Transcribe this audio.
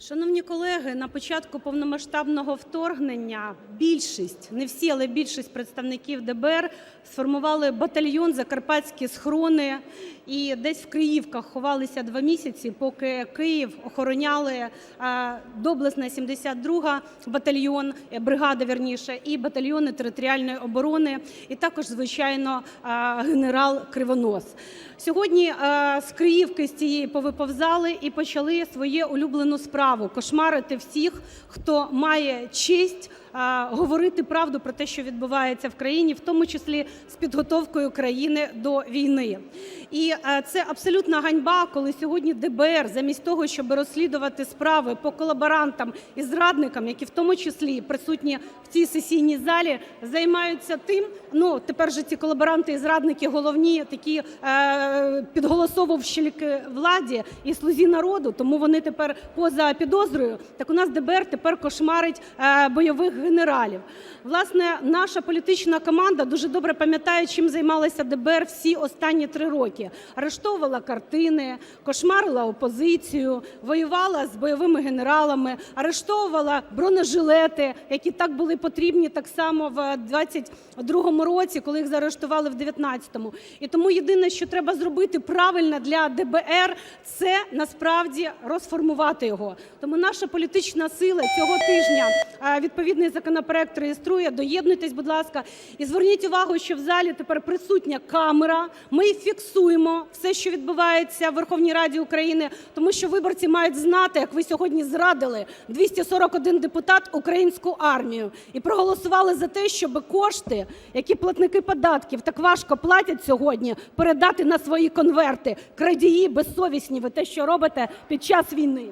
Шановні колеги, на початку повномасштабного вторгнення більшість, не всі, але більшість представників ДБР сформували батальйон "Закарпатські схорони" і десь в Криївках ховалися два місяці, поки Київ охороняли е, доблесна 72-га батальйон, е, бригада, вірніше, і батальйони територіальної оборони, і також, звичайно, е, генерал Кривонос. Сьогодні з Криївки з цієї повиповзали і почали свою улюблену справу – кошмарити всіх, хто має честь говорити правду про те, що відбувається в країні, в тому числі з підготовкою країни до війни. І це абсолютна ганьба, коли сьогодні ДБР замість того, щоб розслідувати справи по колаборантам і зрадникам, які в тому числі присутні в цій сесійній залі, займаються тим, ну тепер же ці колаборанти і зрадники головні такі е, підголосовувальники владі і слузі народу, тому вони тепер поза підозрою. Так у нас ДБР тепер кошмарить е, бойових генералів. Власне, наша політична команда дуже добре пам'ятає, чим займалася ДБР всі останні три роки. Арештовувала картини, кошмарила опозицію, воювала з бойовими генералами, арештовувала бронежилети, які так були потрібні так само в 22-му році, коли їх заарештували в 19-му. І тому єдине, що треба зробити правильно для ДБР, це насправді розформувати його. Тому наша політична сила цього тижня е, відповідний законопроект реєструє. Доєднуйтесь, будь ласка. І зверніть увагу, що в залі тепер присутня камера. Ми фіксуємо все, що відбувається в Верховній Раді України, тому що виборці мають знати, як ви сьогодні зрадили 241 депутат українську армію і проголосували за те, щоб кошти, які платники податків так важко платять сьогодні, передати на свої конверти. Крадії безсовісні, ви те, що робите під час війни.